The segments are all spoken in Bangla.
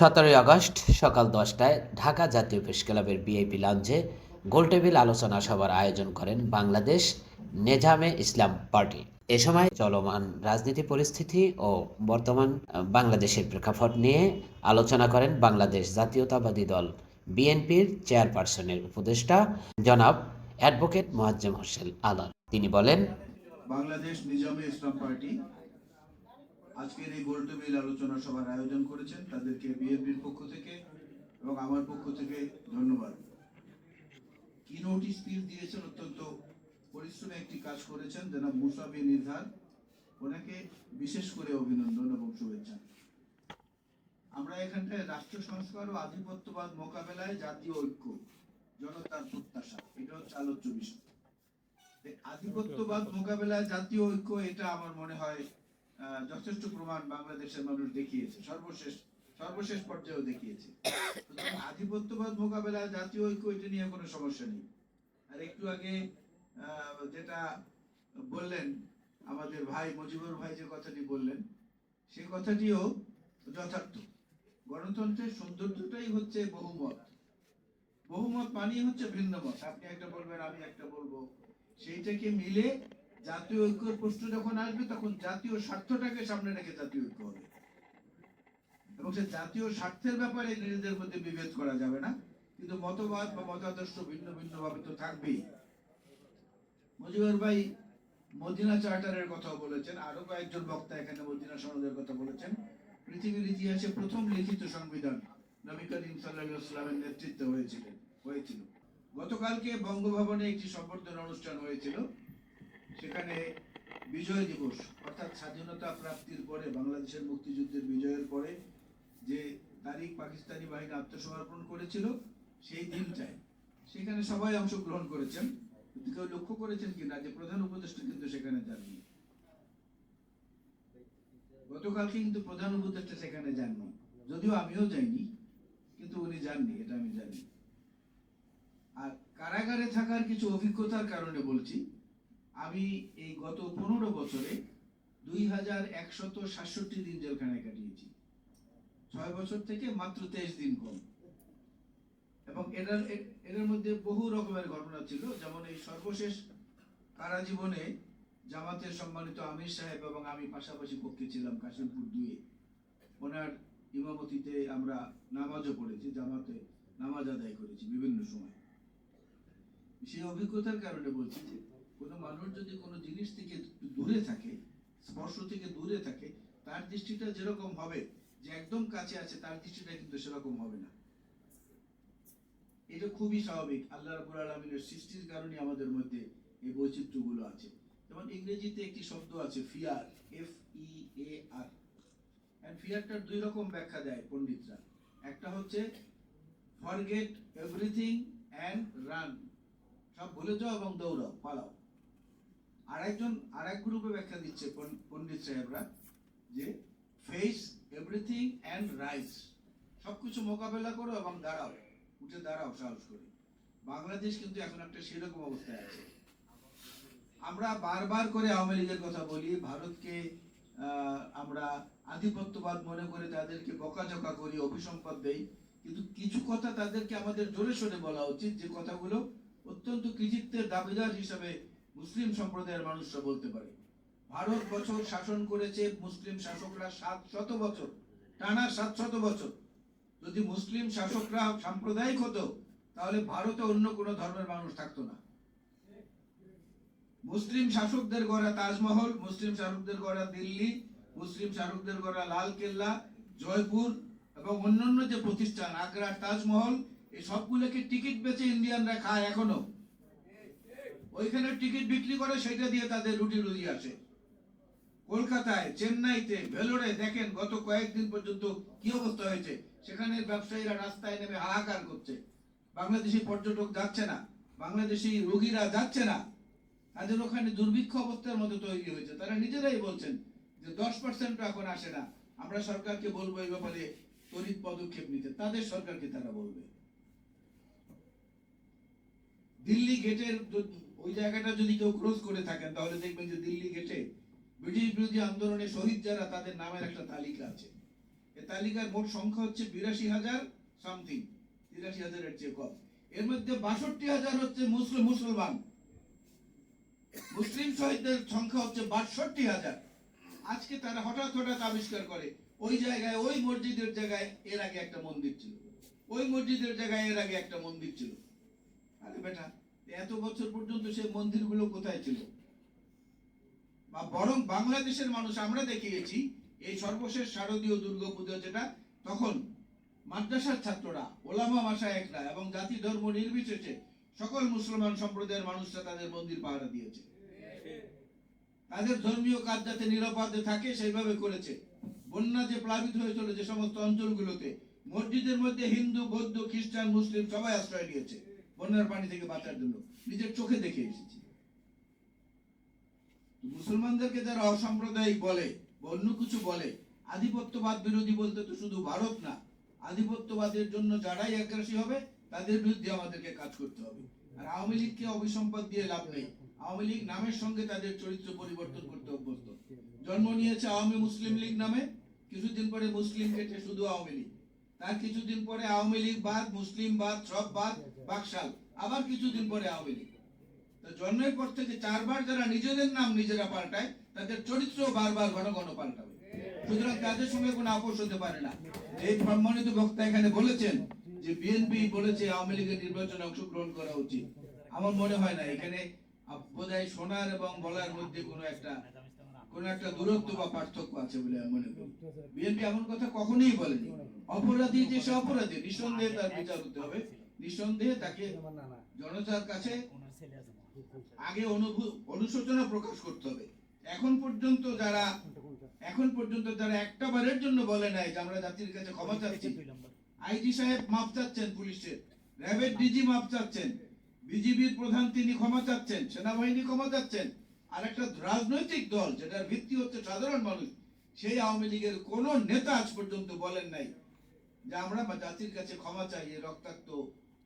সতেরোই আগস্ট সকাল দশটায় ঢাকা জাতীয় প্রেস ক্লাবের বিআইপি লঞ্চে গোলটেবিল আলোচনা সভার আয়োজন করেন বাংলাদেশ নেজামে ইসলাম পার্টি। এ সময় চলমান রাজনীতি পরিস্থিতি ও বর্তমান বাংলাদেশের প্রেক্ষাপট নিয়ে আলোচনা করেন বাংলাদেশ জাতীয়তাবাদী দল বিএনপির চেয়ারপারসনের উপদেষ্টা জনাব অ্যাডভোকেট মোয়াজ্জেম হোসেন আলম। তিনি বলেন, বাংলাদেশ নিজামে ইসলাম পার্টি আজকের এই গোলটেবিল আলোচনা সভার আয়োজন করেছেন তাদেরকে বিএনপির পক্ষ থেকে এবং আমার পক্ষ থেকে ধন্যবাদ। কি নোটিশ স্পিচ দিয়েছেন? অত্যন্ত পরিশ্রমে একটি কাজ করেছেন জনাব মুসাফি নির্ধার ওনাকে বিশেষ করে অভিনন্দন এবং শুভেচ্ছা। আমরা এখানটায় রাষ্ট্র সংস্কার ও আধিপত্যবাদ মোকাবেলায় জাতীয় ঐক্য, জনতার প্রত্যাশা, এটা হচ্ছে আলোচ্য বিষয়। আধিপত্যবাদ মোকাবেলায় জাতীয় ঐক্য, এটা আমার মনে হয় যথেষ্ট প্রমাণ বাংলাদেশের মানুষ দেখিয়েছে। সর্বশেষ সর্বশেষ পর্যায়েও দেখিয়েছে। আধিপত্যবাদ মোকাবেলা, জাতীয় ঐক্য, এটা নিয়ে কোনো সমস্যা নেই। আর একটু আগে যেটা বললেন, আমাদের ভাই মুজিবুর ভাই যে কথাটি বললেন সেই কথাটিও যথার্থ। গণতন্ত্রের সৌন্দর্যটাই হচ্ছে বহুমত। বহুমত মানেই হচ্ছে ভিন্ন মত আপনি একটা বলবেন, আমি একটা বলব। সেইটাকে মিলে জাতীয় ঐক্যের প্রশ্ন যখন আসবে, তখন জাতীয় স্বার্থটাকে সামনে রেখে জাতীয় ঐক্য হবে। এবং সে জাতীয় স্বার্থের ব্যাপারে নিজেদের মধ্যে বিভেদ করা যাবে না। কিন্তু মতবাদ বা মতাদর্শ ভিন্ন ভিন্ন ভাবে তো থাকবেই। মজিবর ভাই মদিনা চার্টারের কথা বলেছেন। আরও কয়েকজন বক্তা এখানে মদিনা সনদের কথা বলেছেন। পৃথিবীর ইতিহাসে প্রথম লিখিত সংবিধান নবী করিম সাল্লাল্লাহু সাল্লামের নেতৃত্বে হয়েছিলেন হয়েছিল। গতকালকে বঙ্গভবনে একটি সম্বর্ধনা অনুষ্ঠান হয়েছিল। সেখানে বিজয় দিবস, অর্থাৎ স্বাধীনতা প্রাপ্তির পরে, বাংলাদেশের মুক্তিযুদ্ধের বিজয়ের পরে যে তারিখ পাকিস্তানি বাহিনী আত্মসমর্পণ করেছিল, সেই দিনটায় সেখানে সবাই অংশগ্রহণ করেছেন। কিন্তু কেউ লক্ষ্য করেছেন কিনা? যে প্রধান উপদেষ্টা কিন্তু সেখানে যাননি। গতকালকে কিন্তু প্রধান উপদেষ্টা সেখানে যাননি। যদিও আমিও যাইনি, কিন্তু উনি যাননি, এটা আমি জানি। আর কারাগারে থাকার কিছু অভিজ্ঞতার কারণে বলছি আমি এই গত পনেরো বছরে দুই হাজার একশত সাতষট্টি দিন জেলখানায় কাটিয়েছি। ছয় বছর থেকে মাত্র তেইশ দিন কম। এবং এটার এটার মধ্যে বহু রকমের ঘটনা ছিল। যেমন এই সর্বশেষ কারা জীবনে জামাতের সম্মানিত আমির সাহেব এবং আমি পাশাপাশি পক্ষে ছিলাম কাশিমপুর দুয়ে। ওনার ইমামতিতে আমরা নামাজও পড়েছি, জামাতে নামাজ আদায় করেছি বিভিন্ন সময়। সেই অভিজ্ঞতার কারণে বলছি যে কোনো মানুষ যদি কোনো জিনিস থেকে দূরে থাকে, স্পর্শ থেকে দূরে থাকে, তার দৃষ্টিটা যেরকম হবে, যে একদম কাছে আছে, তার দৃষ্টিটা কিন্তু সেরকম হবে না। এটা খুবই স্বাভাবিক। আল্লাহ রাবুল আলমিনের সৃষ্টির কারণে আমাদের মধ্যে এই বৈচিত্র্যগুলো আছে। যেমন ইংরেজিতে একটি শব্দ আছে, ফিয়ার এফ ই এ আর ফিয়ারটার দুই রকম ব্যাখ্যা দেয় পণ্ডিতরা। একটা হচ্ছে ফরগেট এভরিথিং অ্যান্ড রান সব ভুলে যাও এবং দৌড়াও, পালাও। আরেকজন, আরেক গ্রুপে ব্যাখ্যা দিচ্ছে পণ্ডিত সাহেবরা যে ফেস এভরিথিং অ্যান্ড রাইজ সবকিছু মোকাবেলা করো এবং দাঁড়াও, উঠে দাঁড়াও সাহস করে। বাংলাদেশ কিন্তু এখন একটা সেরকম অবস্থায় আছে। আমরা বারবার করে আওয়ামী লীগের কথা বলি, ভারতকে আমরা আধিপত্যবাদ মনে করে তাদেরকে বকাঝকা করি অভিসম্পদ দেই। কিন্তু কিছু কথা তাদেরকে আমাদের জোরে সোরে বলা উচিত, যে কথাগুলো অত্যন্ত কৃতিত্বের দাবিদার হিসাবে মুসলিম সম্প্রদায়ের মানুষরা বলতে পারে। ভারত বছর শাসন করেছে মুসলিম শাসকরা সাত শত বছর, টানা সাত শত বছর। যদি মুসলিম শাসকরা সাম্প্রদায়িক হতো, তাহলে ভারতে অন্য কোনো ধর্মের মানুষ থাকতো না। মুসলিম শাসকদের গড়া তাজমহল, মুসলিম শাসকদের গড়া দিল্লি, মুসলিম শাসকদের গড়া লাল কেল্লা জয়পুর এবং অন্যান্য যে প্রতিষ্ঠান, আগ্রার তাজমহল এই সবগুলোকে টিকিট বেচে ইন্ডিয়ানরা খায় এখনও। ওইখানে টিকিট বিক্রি করে সেটা দিয়ে তাদের রুটি রুজি আসে। কলকাতায়, চেন্নাইতে, ভেলোরে দেখেন গত কয়েকদিন পর্যন্ত কি অবস্থা হয়েছে। সেখানে ব্যবসায়ীরা রাস্তায় নেমে হাহাকার করছে। বাংলাদেশি পর্যটক যাচ্ছে না, বাংলাদেশি রোগীরা যাচ্ছে না। তাদের ওখানে দুর্ভিক্ষ অবস্থার মতো তৈরি হয়েছে। তারা নিজেরাই বলছেন যে দশ পার্সেন্ট এখন আসে না। আমরা সরকারকে বলব এই ব্যাপারে তড়িৎ পদক্ষেপ নিতে। তাদের সরকারকে তারা বলবে। দিল্লি গেটের ওই জায়গাটা যদি কেউ ক্রস করে থাকেন, তাহলে দেখবেন যে দিল্লি গেটে ব্রিটিশ বিরোধী আন্দোলনে শহীদ যারা, তাদের নামের একটা তালিকা আছে। এ তালিকার মোট সংখ্যা হচ্ছে বিরাশি হাজার সামথিং তিরাশি হাজারের চেয়ে কম। এর মধ্যে বাষট্টি হাজার হচ্ছে মুসলিম, মুসলমান। মুসলিম শহীদদের সংখ্যা হচ্ছে বাষট্টি হাজার। আজকে তারা হঠাৎ হঠাৎ আবিষ্কার করে, ওই জায়গায়, ওই মসজিদের জায়গায় এর আগে একটা মন্দির ছিল। ওই মসজিদের জায়গায় এর আগে একটা মন্দির ছিল। আরে বেটা এত বছর পর্যন্ত সেই মন্দিরগুলো কোথায় ছিল? বা বরং বাংলাদেশের মানুষ, আমরা দেখিয়েছি, এই সর্বশেষ শারদীয় দুর্গাপূজা যেটা, তখন মাদ্রাসার ছাত্ররা, ওলামা মাসায়েকরা এবং জাতি ধর্ম নির্বিশেষে সকল মুসলমান সম্প্রদায়ের মানুষরা তাদের মন্দির পাহারা দিয়েছে। তাদের ধর্মীয় কাজ যাতে নিরাপদে থাকে, সেইভাবে করেছে। বন্যা যে প্লাবিত হয়ে চলে যে সমস্ত অঞ্চলগুলোতে, মসজিদের মধ্যে হিন্দু, বৌদ্ধ, খ্রিস্টান, মুসলিম সবাই আশ্রয় নিয়েছে। বন্যার পানি থেকে বাঁচার জন্য নিজের চোখে দেখে এসেছি। মুসলমানদেরকে যারা অসাম্প্রদায়িক বলে বা অন্য কিছু বলে, আধিপত্যবাদ বিরোধী বলতে তো শুধু ভারত না, আধিপত্যবাদের জন্য যারাই আগ্রাসী হবে, তাদের বিরুদ্ধে আমাদেরকে কাজ করতে হবে। আর আওয়ামী লীগকে অভিসম্পদ দিয়ে লাভ নেই। আওয়ামী লীগ নামের সঙ্গে তাদের চরিত্র পরিবর্তন করতে অভ্যস্ত। জন্ম নিয়েছে আওয়ামী মুসলিম লীগ নামে, কিছুদিন পরে মুসলিম কেটে শুধু আওয়ামী লীগ। তার কিছুদিন পরে আওয়ামী লীগ বাদ মুসলিম বাদ সব বাদ বাকশাল, আবার কিছুদিন পরে আওয়ামী লীগ। তো জন্মের পর থেকে চারবার যারা নিজেদের নাম নিজেরা পাল্টায়, তাদের চরিত্র বারবার ঘন ঘন পাল্টাবে। সুতরাং তাদের সঙ্গে কোনো আপোষ হতে পারে না। এই সম্মানিত বক্তা এখানে বলেছেন যে বিএনপি বলেছে আওয়ামী লীগের নির্বাচনে অংশগ্রহণ করা উচিত। আমার মনে হয় না, এখানে বোধহয় শোনার এবং বলার মধ্যে কোনো একটা, কোন একটা দূরত্ব বা পার্থক্য আছে বলে আমি মনে করি। বিএনপি এমন কথা কখনোই বলেনি। অপরাধী যে সে অপরাধী, নিঃসন্দেহে তার বিচার হতে হবে। নিঃসন্দেহে তাকে জনতার কাছে আগে অনুশোচনা প্রকাশ করতে হবে। এখন পর্যন্ত যারা এখন পর্যন্ত যারা একটা বারের জন্য বলে নাই যে আমরা জাতির কাছে ক্ষমা চাচ্ছি আইজি সাহেব মাপ চাচ্ছেন পুলিশের র্যাবের ডিজি মাপ চাচ্ছেন বিজিবির প্রধান তিনি ক্ষমা চাচ্ছেন সেনাবাহিনী ক্ষমা চাচ্ছেন। আর একটা রাজনৈতিক দল যেটার ভিত্তি হচ্ছে সাধারণ মানুষ সেই আওয়ামী লীগের কোন নেতা আজ পর্যন্ত বলেন নাই যে আমরা জাতির কাছে ক্ষমা চাই রক্তাক্ত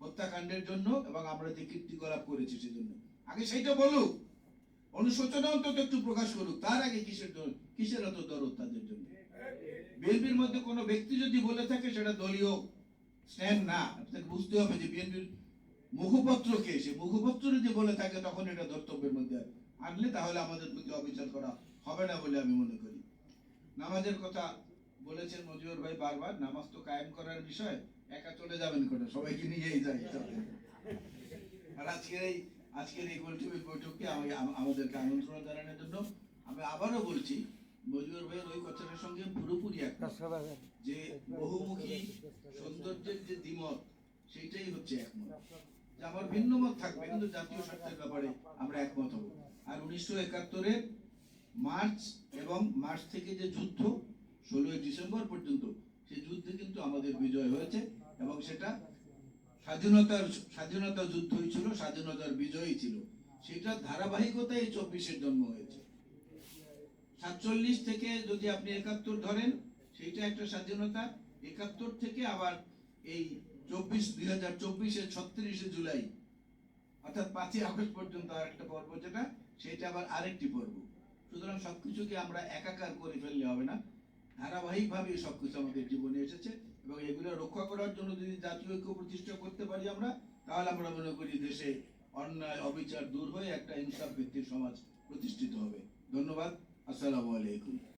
হত্যাকাণ্ডের জন্য এবং আমরা যে কীর্তিকলাপ করেছি সেজন্য। আগে সেইটা বলুক। অনুশোচনা অন্তত একটু প্রকাশ করুক। তার আগে কিসের কিসের এত দরদ তাদের জন্য? বিএনপির মধ্যে কোনো ব্যক্তি যদি বলে থাকে, সেটা দলীয় স্ট্যান্ড না। আপনাকে বুঝতে হবে যে বিএনপির মুখপত্র কে। সে মুখপত্র যদি বলে থাকে, তখন এটা ধর্তব্যের মধ্যে আনলে তাহলে আমাদের প্রতি অবিচার করা হবে না বলে আমি মনে করি। নামাজের কথা বলেছেন মজিবর ভাই বারবার। নামাজ তো কায়েম করার বিষয়। একা চলে যাবেন কোটা সবাইকে নিয়েই যাই আর আজকের এই আজকের এই গোলটেবিল বৈঠককে আমি আমাদেরকে আমন্ত্রণ জানানোর জন্য আমি আবারও বলছি মজিবর ভাইয়ের ওই কথাটার সঙ্গে পুরোপুরি একটা যে বহুমুখী সৌন্দর্যের যে দ্বিমত, সেইটাই হচ্ছে একমত। যে আমার ভিন্ন মত থাকবে, কিন্তু জাতীয় স্বার্থের ব্যাপারে আমরা একমত হব। আর উনিশশো একাত্তরের মার্চ এবং মার্চ থেকে যে যুদ্ধ, ষোলোই ডিসেম্বর পর্যন্ত সেই যুদ্ধে কিন্তু আমাদের বিজয় হয়েছে এবং সেটা স্বাধীনতার, স্বাধীনতা যুদ্ধই ছিল, স্বাধীনতার বিজয়ই ছিল। সেটার ধারাবাহিকতায় চব্বিশের জন্ম হয়েছে। সাতচল্লিশ থেকে যদি আপনি একাত্তর ধরেন, সেইটা একটা স্বাধীনতা। একাত্তর থেকে আবার এই চব্বিশ, দুই হাজার চব্বিশের ছত্রিশে জুলাই, অর্থাৎ পাঁচই আগস্ট পর্যন্ত আর একটা পর্ব যেটা সেটা আবার আরেকটি পর্ব। সুতরাং সবকিছুকে আমরা একাকার করে ফেললে হবে না। ধারাবাহিকভাবে সব কিছু আমাদের জীবনে এসেছে এবং এগুলো রক্ষা করার জন্য যদি জাতীয় ঐক্য প্রতিষ্ঠা করতে পারি আমরা, তাহলে আমরা মনে করি দেশে অন্যায়, অবিচার দূর হয়ে একটা ইনসাফ ভিত্তিক সমাজ প্রতিষ্ঠিত হবে। ধন্যবাদ। আসসালামু আলাইকুম।